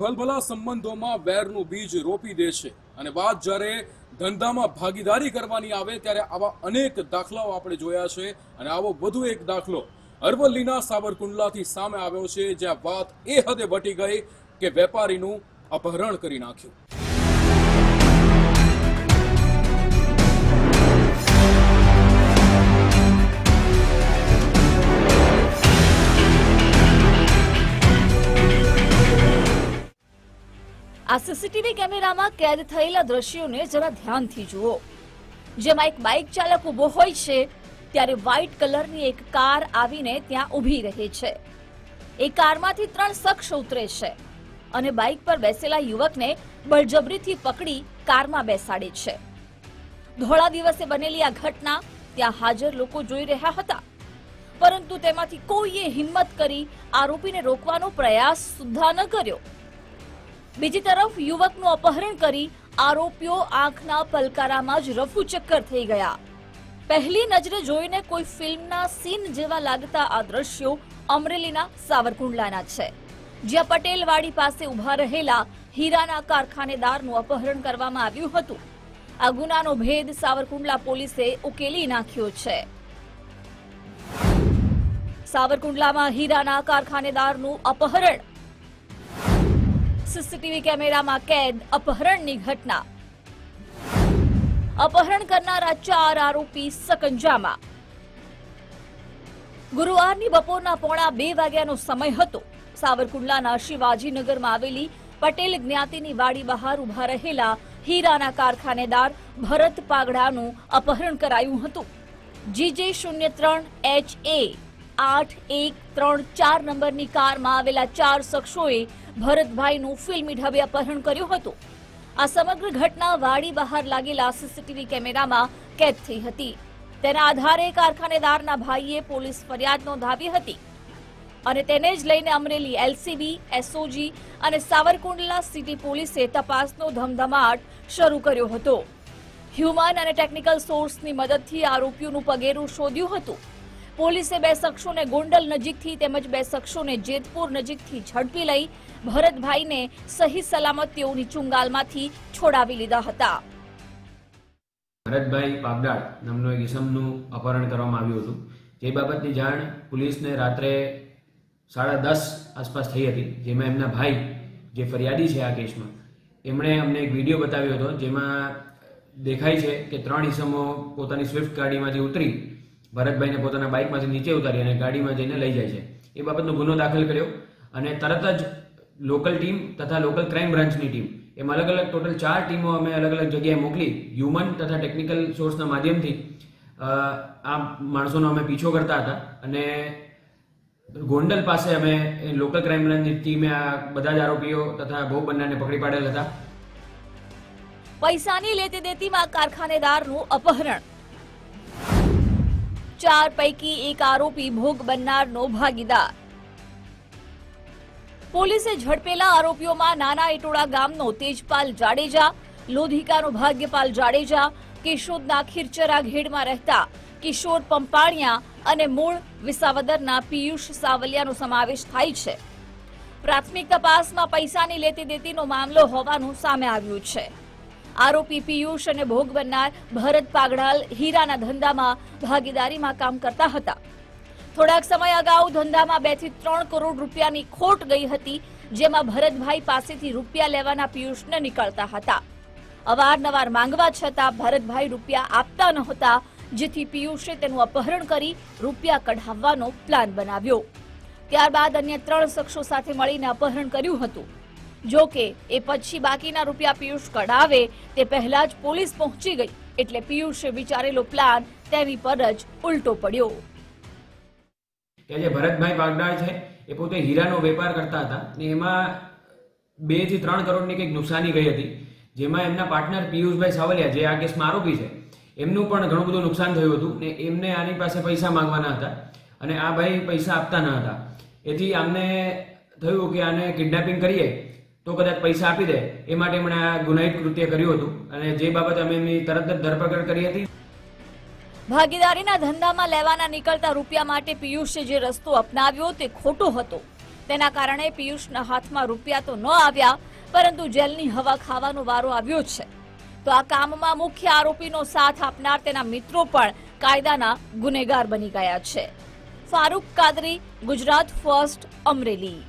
ભલભલા સંબંધોમાં વેરનું બીજ રોપી દે છે. અને વાત જ્યારે ધંધામાં ભાગીદારી કરવાની આવે ત્યારે આવા અનેક દાખલાઓ આપણે જોયા છે અને આવો વધુ એક દાખલો. અરવલ્લીના સાવરકુંડલાથી સામે આવ્યો છે, જ્યાં વાત એ હદે વટી ગઈ કે વેપારીનું અપહરણ કરી નાખ્યું. આ સીસીટીવી કેમેરામાં કેદ થયેલા દ્રશ્યોને જરા ધ્યાનથી જુઓ. જેમાં એક બાઇક ચાલક ઊભો હોય છે, ત્યારે વ્હાઇટ કલરની એક કાર આવીને ત્યાં ઊભી રહે છે. એ કારમાંથી ત્રણ શખ્સ ઉતરે છે અને બાઇક પર બેસેલા યુવકને બળજબરીથી પકડી કારમાં બેસાડે છે. ધોળા દિવસે બનેલી આ ઘટના ત્યાં હાજર લોકો જોઈ રહ્યા હતા. પરંતુ તેમાંથી કોઈએ હિંમત કરી આરોપીને રોકવાનો પ્રયાસ સુદ્ધા ન કર્યો. બીજી તરફ યુવકનું અપહરણ કરી આરોપીઓ આંખના પલકારામાં જ રફુ ચક્કર થઈ ગયા. પહેલી નજરે જોઈને કોઈ ફિલ્મના સીન જેવા લાગતા આ દ્રશ્યો અમરેલીના સાવરકુંડલાના છે. જ્યાં પટેલવાડી પાસે ઊભા રહેલા હીરાના કારખાનેદારનું અપહરણ કરવામાં આવ્યું હતું. આ ગુનાનો ભેદ સાવરકુંડલા પોલીસે ઉકેલી નાખ્યો છે. સાવરકુંડલામાં હીરાના કારખાનેદારનું અપહરણ સીસીટીવી કેમેરામાં કેદ, અપહરણની ઘટના. અપહરણ કરનારા ચાર આરોપી સકંજામાં. ગુરુવારની બપોરના પોણા બે વાગ્યાનો સમય હતો. સાવરકુંડલાના શિવાજીનગરમાં આવેલી પટેલ જ્ઞાતિની વાડી બહાર ઊભા રહેલા હીરાના કારખાનેદાર ભરત પાગડાનું અપહરણ કરાયું હતું. જીજે શૂન્ય ત્રણ એચ એ આઠ એક ત્રણ ચાર નંબરની કારમાં આવેલા ચાર શખ્સોએ ભરતભાઈનું ફિલ્મી ઢબે અપહરણ કર્યું હતું. આ સમગ્ર ઘટના વાડી બહાર લાગેલા સીસીટીવી કેમેરામાં કેદ થઈ હતી. તેના આધારે કારખાનેદારના ભાઈએ પોલીસ ફરિયાદ નોંધાવી હતી. અને તેને જ લઈને અમરેલી એલસીબી, એસઓજી અને સાવરકુંડલા સિટી પોલીસે તપાસનો ધમધમાટ શરૂ કર્યો હતો. હ્યુમન અને ટેકનિકલ સોર્સની મદદથી આરોપીઓનું પગેરું શોધ્યું હતું. પોલીસે બે શખ્સોને ગોંડલ નજીકથી તેમજ બે શખ્સોને જેતપુર નજીકથી ઝડપી લઈ ભરતભાઈને સહી સલામત તેઓની ચુંગાલમાંથી છોડાવી લીધા હતા. ભરતભાઈ પાગડાળ નામનો એક ઇસમનું અપહરણ કરવામાં આવ્યું હતું. જે બાબતની જાણ પોલીસને રાત્રે સાડા દસ આસપાસ થઈ હતી. જેમાં એમના ભાઈ જે ફરિયાદી છે આ કેસમાં, એમણે અમને એક વીડિયો બતાવ્યો હતો જેમાં દેખાય છે કે ત્રણ ઇસમો પોતાની સ્વિફ્ટ ગાડીમાંથી ઉતરી ભરતભાઈને પોતાના બાઇકમાંથી નીચે ઉતારી અને ગાડીમાં જઈને લઈ જાય છે. એ બાબતનો ગુનો દાખલ કર્યો અને તરત જ લોકલ ટીમ તથા લોકલ ક્રાઇમ બ્રાન્ચની ટીમ, એમ અલગ અલગ ટોટલ ચાર ટીમો અમે અલગ અલગ જગ્યાએ મોકલી, હ્યુમન તથા ટેકનિકલ સોર્સના માધ્યમથી આ માણસોનો અમે પીછો કરતા હતા અને ગોંડલ પાસે અમે લોકલ ક્રાઇમ બ્રાન્ચની ટીમે આ બધા જ આરોપીઓ તથા ભોગ બંનેને પકડી પાડેલ હતા. પૈસાની લેતી દેતીમાં કારખાનેદારનું અપહરણ ચાર પૈકી એક આરોપી ભોગ બનનારનો ભાગીદાર પોલીસે ઝડપેલા આરોપીઓમાં નાના ઇટોડા ગામનો તેજપાલ જાડેજા લોધિકાનો ભાગ્યપાલ જાડેજા કેશોદના ખીરચરા ઘેડમાં રહેતા કિશોર પંપાણિયા અને મૂળ વિસાવદરના પિયુષ સાવલિયાનો સમાવેશ થાય છે પ્રાથમિક તપાસમાં પૈસાની લેતી દેતીનો મામલો હોવાનું સામે આવ્યું છે આરોપી પિયુષ અને ભોગ બનનાર ભરત પાગડાલ હીરાના ધંધામાં ભાગીદારીમાં કામ કરતા હતા. થોડાક સમય અગાઉ ધંધામાં બેથી ત્રણ કરોડ રૂપિયાની ખોટ ગઈ હતી, જેમાં ભરતભાઈ પાસેથી રૂપિયા લેવાના પિયુષને નીકળતા હતા. અવારનવાર માંગવા છતાં ભરતભાઈ રૂપિયા આપતા નહોતા, જેથી પિયુષે તેનું અપહરણ કરી રૂપિયા કઢાવવાનો પ્લાન બનાવ્યો. ત્યારબાદ અન્ય ત્રણ શખ્સો સાથે મળીને અપહરણ કર્યું હતું. જો કે એ પછી બાકીના રૂપિયા પિયુષ કઢાવે, તે પહેલા જ પોલીસ પહોંચી ગઈ. એટલે પિયુષે વિચારેલો પ્લાન તેની પર જ ઉલટો પડ્યો. કે જે ભરતભાઈ વાગડાળ છે, એ પોતે હીરાનો વેપાર કરતા હતા ને એમાં બેથી ત્રણ કરોડની કંઈક નુકસાની ગઈ હતી. જેમાં એમના પાર્ટનર પિયુષભાઈ સાવલિયા, જે આ કેસમાં આરોપી છે, એમનું પણ ઘણું બધું નુકસાન થયું હતું ને એમને આની પાસે પૈસા માંગવાના હતા અને આ ભાઈ પૈસા આપતા ન હતા. એથી આમને થયું કે આને કિડનેપિંગ કરીએ તો કદાચ પૈસા આપી દે. એ માટે એમણે આ ગુનાહિત કૃત્ય કર્યું હતું. અને જે બાબત અમે એમની તરત જ ધરપકડ કરી હતી. ભાગીદારીના ધંધામાં લેવાના નીકળતા રૂપિયા માટે પિયુષે જે રસ્તો અપનાવ્યો તે ખોટો હતો. તેના કારણે પિયુષના હાથમાં રૂપિયા તો ન આવ્યા, પરંતુ જેલની હવા ખાવાનો વારો આવ્યો છે. તો આ કામમાં મુખ્ય આરોપીનો સાથ આપનાર તેના મિત્રો પણ કાયદાના ગુનેગાર બની ગયા છે. ફારૂક કાદરી, ગુજરાત ફર્સ્ટ, અમરેલી.